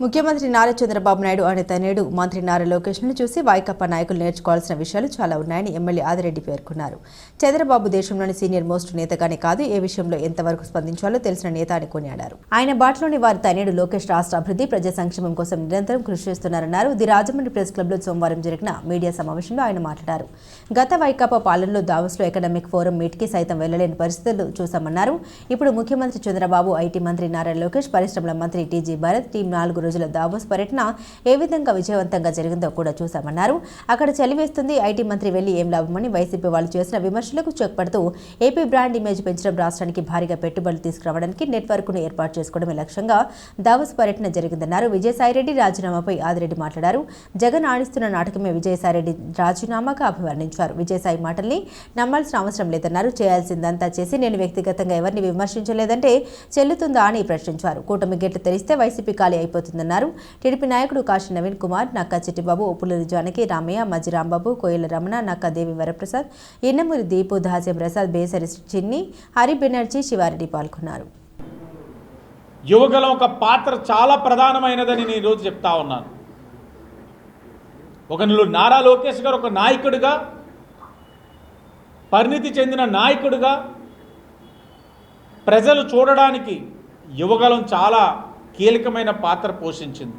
ముఖ్యమంత్రి నారా చంద్రబాబు నాయుడు అనే తనేడు మంత్రి నారా లోకేష్ను చూసి వైకప్ప నాయకులు నేర్చుకోవాల్సిన విషయాలు చాలా ఉన్నాయని ఎమ్మెల్యే ఆదిరెడ్డి పేర్కొన్నారు. చంద్రబాబు దేశంలోని సీనియర్ మోస్ట్ నేతగానే కాదు ఏ విషయంలో ఎంతవరకు స్పందించాలో తెలిసిన నేత అని కొనియాడారు. ఆయన బాటలోని వారి తనేడు లోకేష్ రాష్ట్ర అభివృద్ధి ప్రజా సంక్షేమం కోసం నిరంతరం కృషి చేస్తున్నారన్నారు. ది రాజమండ్రి ప్రెస్ క్లబ్లో సోమవారం జరిగిన మీడియా సమావేశంలో ఆయన మాట్లాడారు. గత వైకాపా పాలనలో దావస్లో ఎకనామిక్ ఫోరం మీట్కి సైతం వెళ్ళలేని పరిస్థితులు చూశామన్నారు. ఇప్పుడు ముఖ్యమంత్రి చంద్రబాబు ఐటీ మంత్రి నారా లోకేష్ పరిశ్రమల మంత్రి టీజీ భరత్ టీం నాలుగు రోజుల దావోస్ పర్యటన ఏ విధంగా విజయవంతంగా జరిగిందో కూడా చూశామన్నారు. అక్కడ చలివేస్తుంది ఐటీ మంత్రి వెళ్ళి ఏం లాభమని వైసీపీ వాళ్ళు చేసిన విమర్శలకు చెక్ పడుతూ ఏపీ బ్రాండ్ ఇమేజ్ పెంచడం రాష్ట్రానికి భారీగా పెట్టుబడులు తీసుకురావడానికి నెట్వర్క్ను ఏర్పాటు చేసుకోవడమే లక్ష్యంగా దావోస్ పర్యటన జరిగిందన్నారు. విజయసాయిరెడ్డి రాజీనామాపై ఆదిరెడ్డి మాట్లాడారు. జగన్ ఆడిస్తున్న నాటకమే విజయసాయిరెడ్డి రాజీనామాగా అభివర్ణించారు. విజయసాయి మాటల్ని నమ్మాల్సిన అవసరం లేదన్నారు. చేయాల్సిందంతా చేసి నేను వ్యక్తిగతంగా ఎవరిని విమర్శించలేదంటే చెల్లుతుందా అని ప్రశ్నించారు. కూటమి గేట్లు తెరిస్తే వైసీపీ ఖాళీ అయిపోతుంది. అయిపోతుందన్నారు టీడీపీ నాయకుడు కాశీ నవీన్ కుమార్ నక్క చిట్టిబాబు ఉప్పులూరి జానకి రామయ్య మజ్జి రాంబాబు కోయిల రమణ నక్క దేవి వరప్రసాద్ ఇన్నమూరి దీపు దాసే ప్రసాద్ బేసరి చిన్ని హరి బెనర్జీ శివారెడ్డి పాల్గొన్నారు. యువగలం ఒక పాత్ర చాలా ప్రధానమైనదని నేను ఈరోజు చెప్తా ఉన్నాను. ఒక నారా లోకేష్ గారు ఒక నాయకుడిగా పరిణితి చెందిన నాయకుడిగా ప్రజలు చూడడానికి యువగలం చాలా కీలకమైన పాత్ర పోషించింది.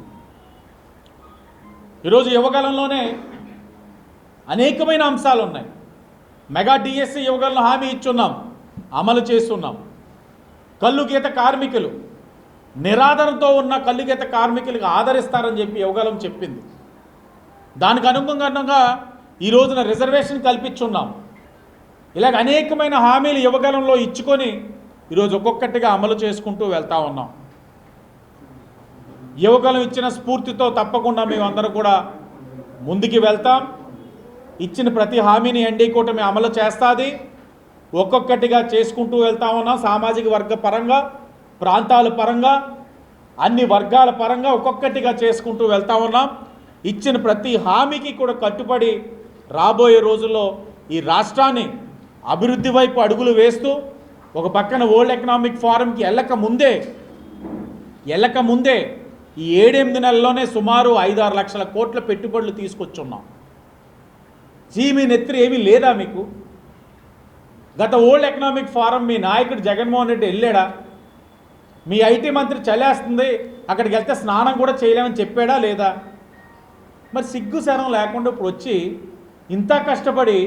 ఈరోజు యువగలంలోనే అనేకమైన అంశాలు ఉన్నాయి మెగా డిఎస్సి యువగలను హామీ ఇచ్చున్నాం అమలు చేస్తున్నాం. కళ్ళు కార్మికులు నిరాదరణతో ఉన్న కల్లుగీత కార్మికులకు ఆదరిస్తారని చెప్పి యువగలం చెప్పింది. దానికి అనుగుణంగా ఈ రోజున రిజర్వేషన్ కల్పించున్నాం. ఇలాగ అనేకమైన హామీలు యువగలంలో ఇచ్చుకొని ఈరోజు ఒక్కొక్కటిగా అమలు చేసుకుంటూ వెళ్తా ఉన్నాం. యువకులు ఇచ్చిన స్ఫూర్తితో తప్పకుండా మేమందరం కూడా ముందుకు వెళ్తాం. ఇచ్చిన ప్రతి హామీని ఎన్డీ కూటమి అమలు చేస్తుంది. ఒక్కొక్కటిగా చేసుకుంటూ వెళ్తా ఉన్నాం సామాజిక వర్గ పరంగా ప్రాంతాల పరంగా అన్ని వర్గాల పరంగా ఒక్కొక్కటిగా చేసుకుంటూ వెళ్తా ఉన్నాం. ఇచ్చిన ప్రతి హామీకి కూడా కట్టుబడి రాబోయే రోజుల్లో ఈ రాష్ట్రాన్ని అభివృద్ధి వైపు అడుగులు వేస్తూ ఒక పక్కన వరల్డ్ ఎకనామిక్ ఫారంకి వెళ్ళక ముందే వెళ్ళక ముందే ఈ ఏడెనిమిది నెలల్లోనే సుమారు ఐదు ఆరు లక్షల కోట్ల పెట్టుబడులు తీసుకొచ్చున్నాం. మీ నెత్తిరి ఏమీ లేదా మీకు? గత వరల్డ్ ఎకనామిక్ ఫారం మీ నాయకుడు జగన్మోహన్ రెడ్డి వెళ్ళాడా? మీ ఐటీ మంత్రి చలేస్తుంది అక్కడికి వెళ్తే స్నానం కూడా చేయలేమని చెప్పాడా లేదా? మరి సిగ్గు శరం లేకుండా ఇప్పుడు వచ్చి ఇంత కష్టపడి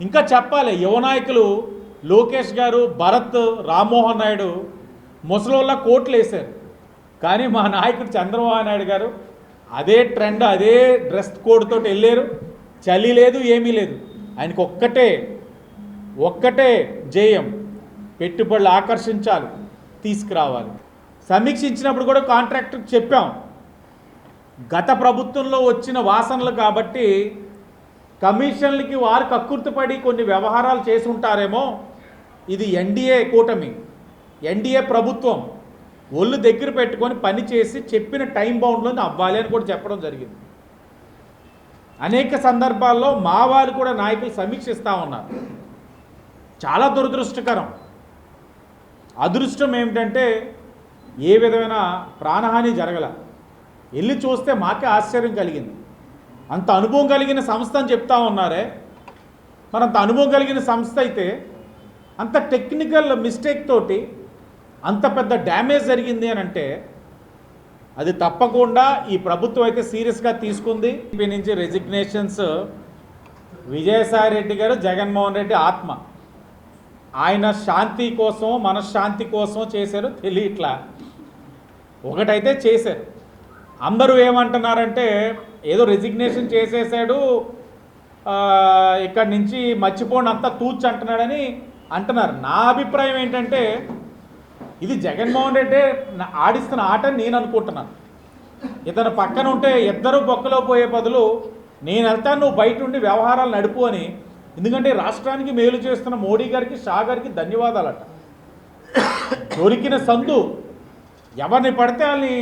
ఇంకా చెప్పాలి. యువ నాయకులు లోకేష్ గారు భరత్ రామ్మోహన్ నాయుడు ముసలోళ్ళ కోట్లు వేశారు. కానీ మా నాయకుడు చంద్రబాబు నాయుడు గారు అదే ట్రెండ్ అదే డ్రెస్ కోడ్తో వెళ్ళారు. చలి లేదు ఏమీ లేదు. ఆయనకు ఒక్కటే ఒక్కటే జేయం. పెట్టుబడులు ఆకర్షించాలి తీసుకురావాలి. సమీక్షించినప్పుడు కూడా కాంట్రాక్టర్ చెప్పాం. గత ప్రభుత్వంలో వచ్చిన వాసనలు కాబట్టి కమిషన్లకి వారు కక్కుర్తిపడి కొన్ని వ్యవహారాలు చేసి ఉంటారేమో. ఇది ఎన్డీఏ కూటమి. ఎన్డీఏ ప్రభుత్వం. ఒళ్ళు దగ్గర పెట్టుకొని పని చేసి చెప్పిన టైం బౌండ్లోనే అవ్వాలి అని కూడా చెప్పడం జరిగింది. అనేక సందర్భాల్లో మా వారు కూడా నాయకులు సమీక్షిస్తూ ఉన్నారు. చాలా దురదృష్టకరం. అదృష్టం ఏమిటంటే ఏ విధమైన ప్రాణహాని జరగల. వెళ్ళి చూస్తే మాకే ఆశ్చర్యం కలిగింది. అంత అనుభవం కలిగిన సంస్థ అని చెప్తా ఉన్నారే. మరి అంత అనుభవం కలిగిన సంస్థ అయితే అంత టెక్నికల్ మిస్టేక్ తోటి అంత పెద్ద డ్యామేజ్ జరిగింది అని అంటే అది తప్పకుండా ఈ ప్రభుత్వం అయితే సీరియస్గా తీసుకుంది. దీని నుంచి రెసిగ్నేషన్స్ విజయసాయి రెడ్డి గారు జగన్మోహన్ రెడ్డి ఆత్మ. ఆయన శాంతి కోసం మనశ్శాంతి కోసం చేశారు తెలియట్లా. ఒకటైతే చేశారు. అందరూ ఏమంటున్నారంటే ఏదో రెసిగ్నేషన్ చేసేసాడు ఇక్కడి నుంచి మర్చిపోండి అంతా తూచి అంటున్నాడని అంటున్నారు. నా అభిప్రాయం ఏంటంటే ఇది జగన్మోహన్ రెడ్డి ఆడిస్తున్న ఆట అని నేను అనుకుంటున్నాను. ఇతను పక్కన ఉంటే ఇద్దరు బొక్కలో పోయే బదులు నేను వెళ్తాను నువ్వు బయట ఉండి వ్యవహారాలు నడుపు అని. ఎందుకంటే రాష్ట్రానికి మేలు చేస్తున్న మోడీ గారికి షా గారికి ధన్యవాదాలట. దొరికిన సందు ఎవరిని పడితే వాళ్ళని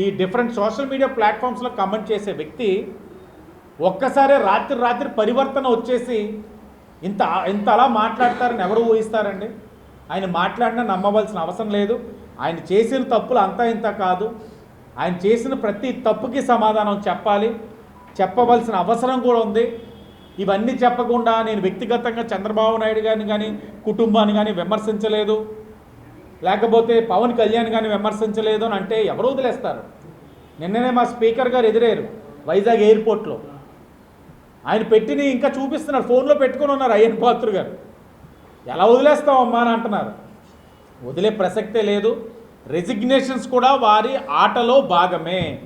ఈ డిఫరెంట్ సోషల్ మీడియా ప్లాట్ఫామ్స్లో కమెంట్ చేసే వ్యక్తి ఒక్కసారే రాత్రి రాత్రి పరివర్తన వచ్చేసి ఇంత ఇంత అలా మాట్లాడతారని ఎవరు ఊహిస్తారండి? ఆయన మాట్లాడినా నమ్మవలసిన అవసరం లేదు. ఆయన చేసిన తప్పులు అంతా ఇంత కాదు. ఆయన చేసిన ప్రతి తప్పుకి సమాధానం చెప్పాలి. చెప్పవలసిన అవసరం కూడా ఉంది. ఇవన్నీ చెప్పకుండా నేను వ్యక్తిగతంగా చంద్రబాబు నాయుడు గారిని కానీ కుటుంబాన్ని కానీ విమర్శించలేదు. లేకపోతే పవన్ కళ్యాణ్ గారిని విమర్శించలేదు అని అంటే ఎవరు వదిలేస్తారు? నిన్ననే మా స్పీకర్ గారు ఎదురేరు వైజాగ్ ఎయిర్పోర్ట్లో. ఆయన పెట్టిని ఇంకా చూపిస్తున్నారు. ఫోన్లో పెట్టుకొని ఉన్నారు అయ్యన్ పాత్ర గారు. ఎలా వదిలేస్తామమ్మా అని అంటున్నారు. వదిలే ప్రసక్తే లేదు. రెసిగ్నేషన్స్ కూడా వారి ఆటలో భాగమే.